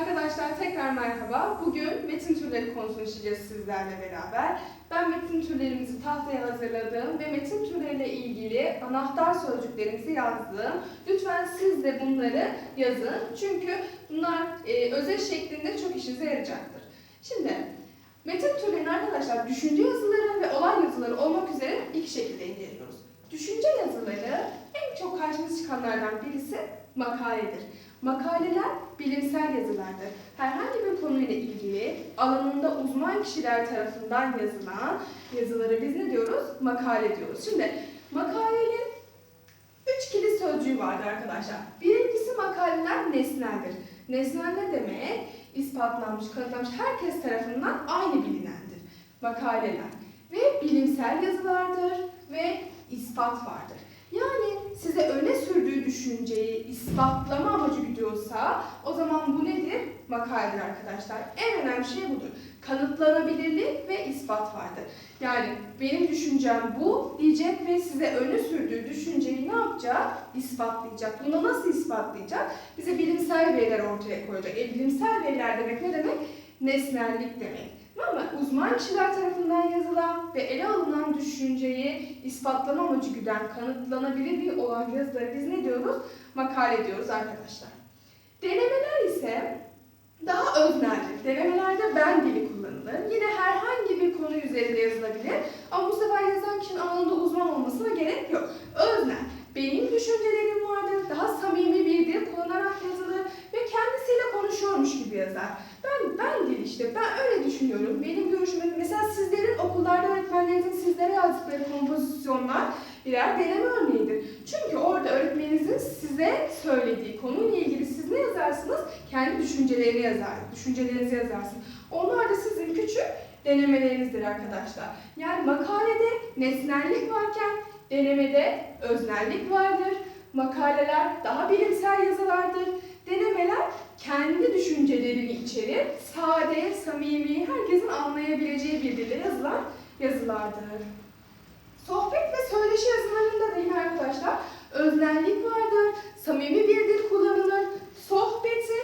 Arkadaşlar tekrar merhaba. Bugün metin türleri konusunu işleyeceğiz sizlerle beraber. Ben metin türlerimizi tahtaya hazırladım ve metin türleriyle ilgili anahtar sözcüklerimizi yazdım. Lütfen siz de bunları yazın. Çünkü bunlar e, özel şeklinde çok işinize yarayacaktır. Şimdi metin türlerini arkadaşlar düşünce yazıları ve olay yazıları olmak üzere iki şekilde inceliyoruz. Düşünce yazıları en çok karşımıza çıkanlardan birisi makaledir. Makaleler bilimsel yazılardır. Herhangi bir konuyla ilgili alanında uzman kişiler tarafından yazılan yazıları biz ne diyoruz? Makale diyoruz. Şimdi makalenin üç kilit sözcüğü vardır arkadaşlar. Birincisi makaleler nesneldir. Nesnel ne demek? İspatlanmış, kanıtlanmış, herkes tarafından aynı bilinendir. Makaleler. Ve bilimsel yazılardır ve ispat vardır. Yani size öne sürdüğü düşünceyi ispatlama amacı gidiyorsa o zaman bu nedir? Makaledir arkadaşlar. En önemli şey budur. Kanıtlanabilirlik ve ispat vardır. Yani benim düşüncem bu diyecek ve size öne sürdüğü düşünceyi ne yapacak? İspatlayacak. Bunu nasıl ispatlayacak? Bize bilimsel veriler ortaya koyacak. E, bilimsel veriler demek ne demek? Nesnellik demek. Ama uzman kişiler tarafından yazılan ve ele alınan düşünceyi ispatlama amacı güden, kanıtlanabilir bir olan yazıları biz ne diyoruz? Makale diyoruz arkadaşlar. Denemeler ise daha özneldir. Denemelerde ben dili kullanılır. Yine herhangi bir konu üzerinde yazılabilir. Ama bu sefer yazan kişinin alanında uzman olmasına gerek yok. Öznel. Benim düşüncelerim vardır. Daha samimi bir dil kullanarak yazılır ve kendisiyle konuşuyormuş gibi yazar. Ben ben dil işte. Ben öyle düşünüyorum. Benim görüşüm mesela sizlerin okullarda öğretmenlerinizin sizlere yazdıkları kompozisyonlar birer deneme örneğidir. Çünkü orada öğretmeninizin size söylediği konuyla ilgili siz ne yazarsınız? Kendi düşüncelerini yazar, düşüncelerinizi yazarsınız. Onlar da sizin küçük denemelerinizdir arkadaşlar. Yani makalede nesnellik varken denemede öznellik vardır. Makaleler daha bilimsel yazılardır. Denemeler kendi düşüncelerini. Sade, samimi, herkesin anlayabileceği bir dille yazılan yazılardır. Sohbet ve söyleşi yazılarında da yine arkadaşlar öznellik vardır. Samimi bir dil kullanılır. Sohbeti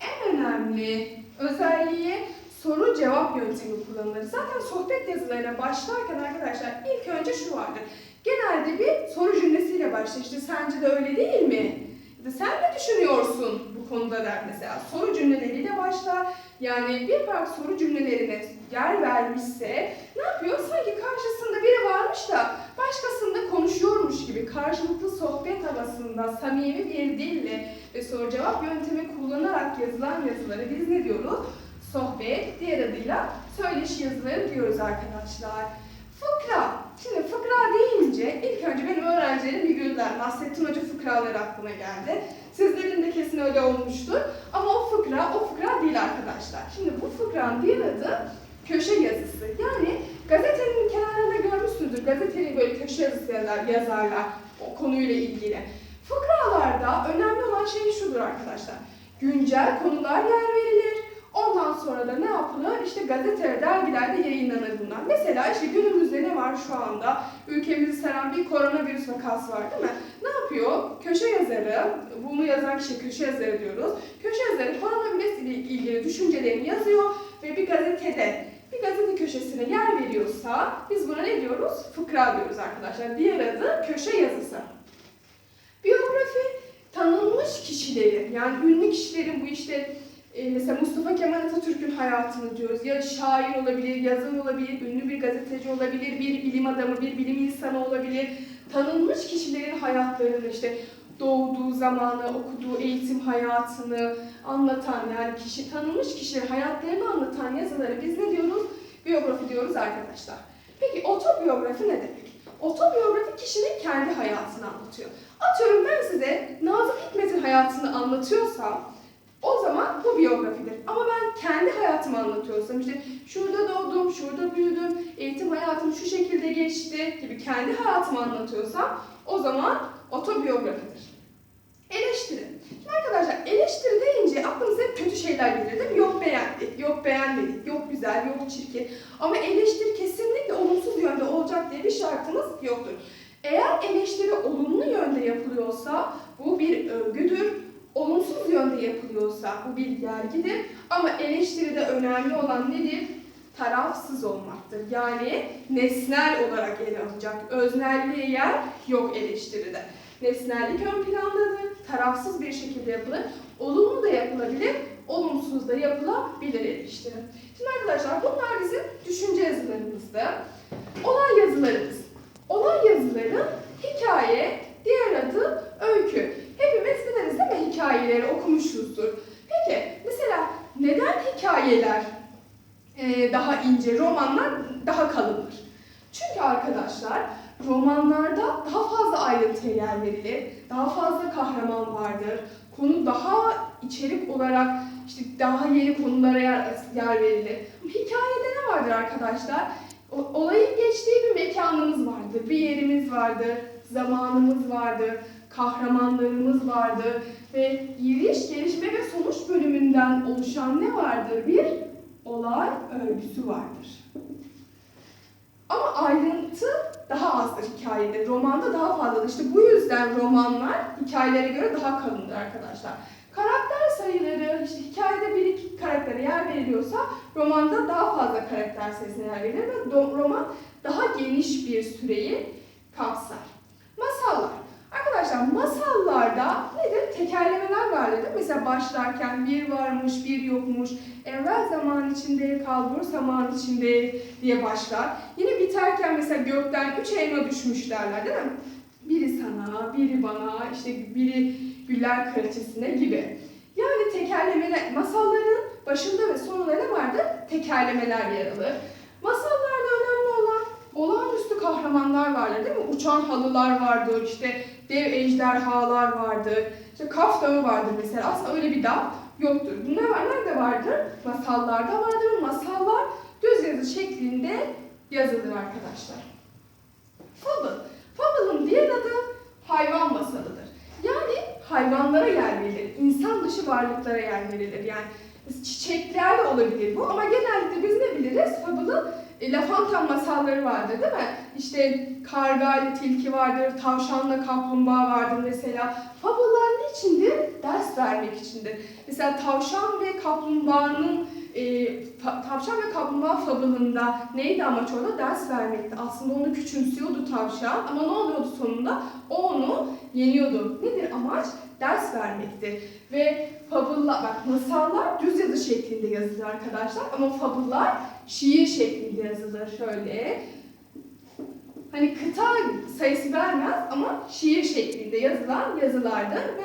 en önemli özelliği soru cevap yöntemi kullanılır. Zaten sohbet yazılarına başlarken arkadaşlar ilk önce şu vardır. Genelde bir soru cümlesiyle başlar. İşte sence de öyle değil mi? Sen ne düşünüyorsun bu konuda der mesela. Soru cümleleriyle başlar. Yani bir parça soru cümlelerine yer vermişse ne yapıyor? Sanki karşısında biri varmış da başkasında konuşuyormuş gibi karşılıklı sohbet havasında samimi bir dille ve soru cevap yöntemi kullanarak yazılan yazıları biz ne diyoruz? Sohbet, diğer adıyla söyleşi yazıları diyoruz arkadaşlar. Fıkra deyince ilk önce benim öğrencilerim bir güldüler. Fıkraları aklıma geldi. Sizlerin de kesin öyle olmuştur. Ama o fıkra, o fıkra değil arkadaşlar. Şimdi bu fıkranın diğer adı köşe yazısı. Yani gazetenin kenarında görmüşsünüzdür. Gazetenin böyle köşe yazısı yazar, yazarlar o konuyla ilgili. Fıkralarda önemli olan şey şudur arkadaşlar. Güncel konular yer verilir. Ondan sonra da ne yapılır? İşte gazete, dergilerde yayınlanır bunlar. Mesela işte günümüzde ne var şu anda? Ülkemizi saran bir koronavirüs vakası var değil mi? Ne yapıyor? Köşe yazarı, bunu yazan kişi köşe yazarı diyoruz. Köşe yazarı koronavirüs ile ilgili düşüncelerini yazıyor ve bir gazetede bir gazete köşesine yer veriyorsa biz buna ne diyoruz? Fıkra diyoruz arkadaşlar. Diğer adı köşe yazısı. Biyografi tanınmış kişilerin yani ünlü kişilerin bu işte e, mesela Mustafa Kemal Atatürk'ün hayatını diyoruz. Ya şair olabilir, yazar olabilir, ünlü bir gazeteci olabilir, bir bilim adamı, bir bilim insanı olabilir. Tanınmış kişilerin hayatlarını işte doğduğu zamanı, okuduğu eğitim hayatını anlatan yani kişi tanınmış kişilerin hayatlarını anlatan yazıları biz ne diyoruz? Biyografi diyoruz arkadaşlar. Peki otobiyografi ne demek? Otobiyografi kişinin kendi hayatını anlatıyor. Atıyorum ben size Nazım Hikmet'in hayatını anlatıyorsam o zaman bu biyografidir. Ama ben kendi hayatımı anlatıyorsam işte şurada doğdum, şurada büyüdüm, eğitim hayatım şu şekilde geçti gibi kendi hayatımı anlatıyorsam o zaman otobiyografidir. Eleştiri. Şimdi arkadaşlar eleştiri deyince aklımıza hep kötü şeyler gelir değil mi? Yok beğendik, yok beğenmedik, yok güzel, yok çirkin. Ama eleştiri kesinlikle olumsuz yönde olacak diye bir şartımız yoktur. Eğer eleştiri olumlu yönde yapılıyorsa bu bir övgüdür, olumsuz yönde yapılıyorsa bu bir yergidir. Ama eleştiride önemli olan nedir? Tarafsız olmaktır. Yani nesnel olarak ele alacak. Öznelliğe yer yok eleştiride. Nesnellik ön plandadır. Tarafsız bir şekilde yapılır. Olumlu da yapılabilir, olumsuz da yapılabilir eleştiri. Şimdi arkadaşlar bunlar bizim düşünce yazılarımızdı. Olay yazılarımız. Olay yazıları hikaye, diğer adı öykü. Hepimiz biliriz değil mi hikayeleri okumuşuzdur. Peki mesela neden hikayeler e, daha ince, romanlar daha kalındır? Çünkü arkadaşlar romanlarda daha fazla verilir, daha fazla kahraman vardır, konu daha içerik olarak işte daha yeni konulara yer, yer verilir. Hikayede ne vardır arkadaşlar? O- olayın geçtiği bir mekanımız vardır, bir yerimiz vardır, zamanımız vardır, kahramanlarımız vardır ve giriş, gelişme ve sonuç bölümünden oluşan ne vardır? Bir olay örgüsü vardır. Ama ayrıntı daha azdır hikayede. Romanda daha fazladır. İşte bu yüzden romanlar hikayelere göre daha kalındır arkadaşlar. Karakter sayıları, işte hikayede bir iki karaktere yer veriliyorsa romanda daha fazla karakter sayısına yer verilir ve roman daha geniş bir süreyi kapsar. Masallar. Arkadaşlar masallarda nedir? Tekerlemeler vardır değil mi? Mesela başlarken bir varmış, bir yokmuş, evvel zaman içinde, kalbur zaman içinde diye başlar. Yine biterken mesela gökten üç elma düşmüş derler değil mi? Biri sana, biri bana, işte biri güller kraliçesine gibi. Yani tekerlemeler, masalların başında ve sonunda ne vardır? Tekerlemeler yer alır. Masallarda önemli olan olağanüstü kahramanlar vardır değil mi? Uçan halılar vardır, işte dev ejderhalar vardır, işte Kaf Dağı vardır mesela. Aslında öyle bir dağ yoktur. Bu ne var? Nerede vardır? Masallarda vardır. Masallar düz yazı şeklinde yazılır arkadaşlar. Fable. Fable'ın diğer adı hayvan masalıdır. Yani hayvanlara yer verilir. İnsan dışı varlıklara yer verilir. Yani çiçekler de olabilir bu ama genellikle biz ne biliriz? Fable'ın e, La Fontaine masalları vardır değil mi? İşte karga ile tilki vardır, tavşanla kaplumbağa vardır mesela. Fable'lar ne içindir? Ders vermek içindir. Mesela tavşan ve kaplumbağanın e, tavşan ve kaplumbağa fabılında neydi amaç orada? Ders vermekti. Aslında onu küçümsüyordu tavşan ama ne oluyordu sonunda? O yeniyordu. Nedir amaç? Ders vermekti. Ve fabıllar, bak masallar düz yazı şeklinde yazılır arkadaşlar ama fabıllar şiir şeklinde yazılır şöyle. Hani kıta sayısı vermez ama şiir şeklinde yazılan yazılardır ve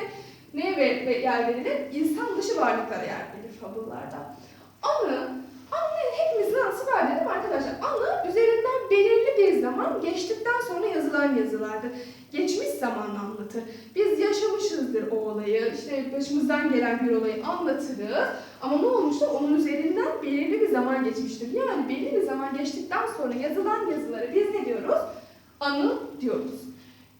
neye yer verilir? İnsan dışı varlıklara yer verilir fabıllarda. Anı, anı hepimizin anısı var değil mi arkadaşlar? Anı üzerinden belirli bir zaman geçtikten sonra yazılan yazılardır. Geçmiş zamanı anlatır. Biz yaşamışızdır o olayı, işte başımızdan gelen bir olayı anlatırız. Ama ne olmuştur? Onun üzerinden belirli bir zaman geçmiştir. Yani belirli bir zaman geçtikten sonra yazılan yazıları biz ne diyoruz? Anı diyoruz.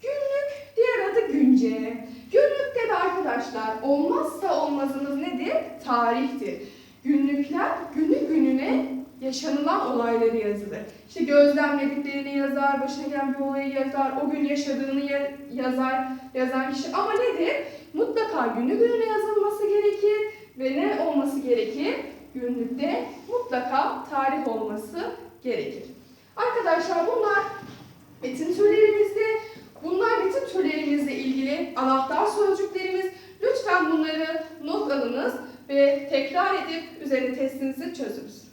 Günlük, diğer adı günce. Günlükte de arkadaşlar olmazsa olmazımız nedir? Tarihtir. Günlükler günü gününe yaşanılan olayları yazılır. İşte gözlemlediklerini yazar, başına gelen bir olayı yazar, o gün yaşadığını ya- yazar, yazan kişi. Ama nedir? Mutlaka günü gününe yazılması gerekir ve ne olması gerekir? Günlükte mutlaka tarih olması gerekir. Arkadaşlar bunlar metin türlerimizdi. Bunlar metin türlerimizle ilgili anahtar sözcüklerimiz. Lütfen bunları not alınız ve tekrar edip üzerine testinizi çözünüz.